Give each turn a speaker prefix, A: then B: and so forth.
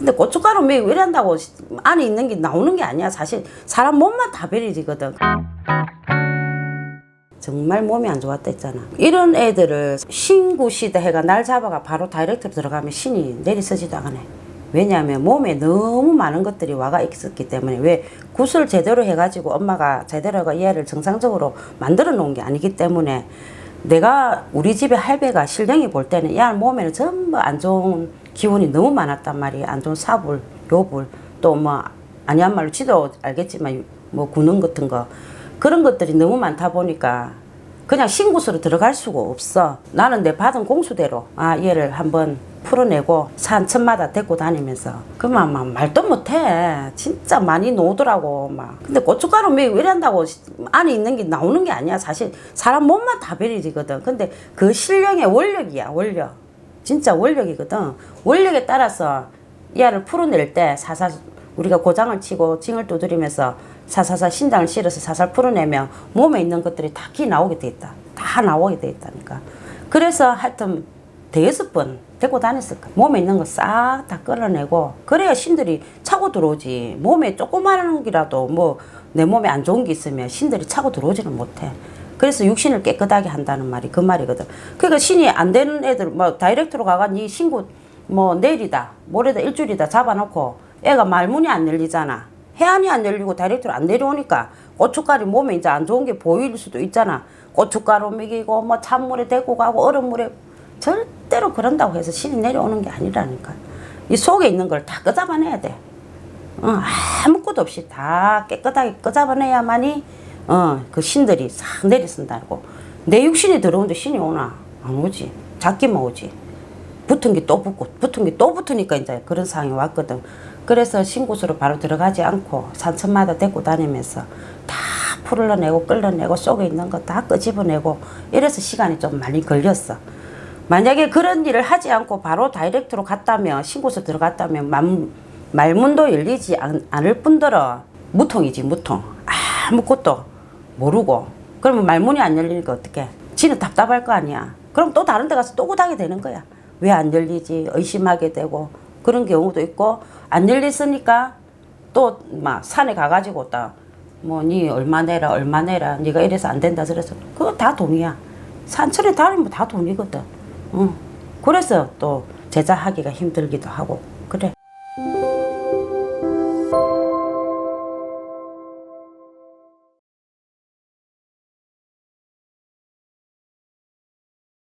A: 근데 고춧가루 왜 이런다고 안에 있는 게 나오는 게 아니야. 사실 사람 몸만 다 베리지거든. 정말 몸이 안 좋았다 했잖아. 이런 애들을 신구시대 해가 날 잡아가 바로 다이렉트로 들어가면 신이 내리서지도 않네. 왜냐하면 몸에 너무 많은 것들이 와가 있었기 때문에 왜 굿을 제대로 해가지고 엄마가 제대로 얘를 정상적으로 만들어 놓은 게 아니기 때문에 내가 우리 집에 할배가 실령이 볼 때는 야 몸에는 전부 안 좋은 기운이 너무 많았단 말이야. 안 좋은 사불, 요불 또 뭐 아니한 말로 지도 알겠지만 뭐 구능 같은 거 그런 것들이 너무 많다 보니까 그냥 신굿으로 들어갈 수가 없어. 나는 내 받은 공수대로 아 얘를 한번 풀어내고 산천마다 데리고 다니면서 그만 막 말도 못해. 진짜 많이 노더라고 막. 근데 고춧가루 왜 이런다고 안에 있는 게 나오는 게 아니야. 사실 사람 몸만 다 베리지거든. 근데 그 실력의 원력이야 원력. 진짜 원력이거든. 원력에 따라서 얘를 풀어낼 때 사사 우리가 고장을 치고 징을 두드리면서 사사사 신장을 실어서 사살 풀어내면 몸에 있는 것들이 다 기 나오게 돼 있다. 다 나오게 돼 있다니까. 그래서 하여튼 대여섯 번 데리고 다녔을 거야. 몸에 있는 거 싹 다 끌어내고 그래야 신들이 차고 들어오지. 몸에 조그마한 기라도 뭐 내 몸에 안 좋은 게 있으면 신들이 차고 들어오지는 못해. 그래서 육신을 깨끗하게 한다는 말이 그 말이거든. 그러니까 신이 안 되는 애들 뭐 다이렉트로 가가 니 신고 뭐 내일이다 모레다 일주일이다 잡아놓고 애가 말문이 안 열리잖아. 해안이 안 열리고 다이렉트로 안 내려오니까 고춧가루 몸에 이제 안 좋은 게 보일 수도 있잖아. 고춧가루 먹이고 뭐 찬물에 데리고 가고 얼음물에 절대로 그런다고 해서 신이 내려오는 게 아니라니까. 이 속에 있는 걸 다 끄잡아내야 돼. 어, 아무것도 없이 다 깨끗하게 끄잡아내야만이 어, 그 신들이 싹 내려쓴다고. 내 육신이 들어오는데 신이 오나? 안 오지. 작기만 오지. 붙은 게 또 붙고, 붙은 게 또 붙으니까 이제 그런 상황이 왔거든. 그래서 신곳으로 바로 들어가지 않고 산천마다 데리고 다니면서 다 풀어내고 끌어내고 속에 있는 거 다 끄집어내고 이래서 시간이 좀 많이 걸렸어. 만약에 그런 일을 하지 않고 바로 다이렉트로 갔다면 신고서 들어갔다면 만, 말문도 열리지 않, 않을 뿐더러 무통이지 무통 아무것도 모르고. 그러면 말문이 안 열리니까 어떡해? 지는 답답할 거 아니야. 그럼 또 다른 데 가서 또 구닥이 되는 거야. 왜 안 열리지? 의심하게 되고. 그런 경우도 있고. 안 열렸으니까 또 막 산에 가가지고 딱 뭐니 얼마 내라 얼마 내라 네가 이래서 안 된다 그래서 그거 다 돈이야. 산천에 다니면 다 돈이거든. 응. 그래서 또 제자하기가 힘들기도 하고. 그래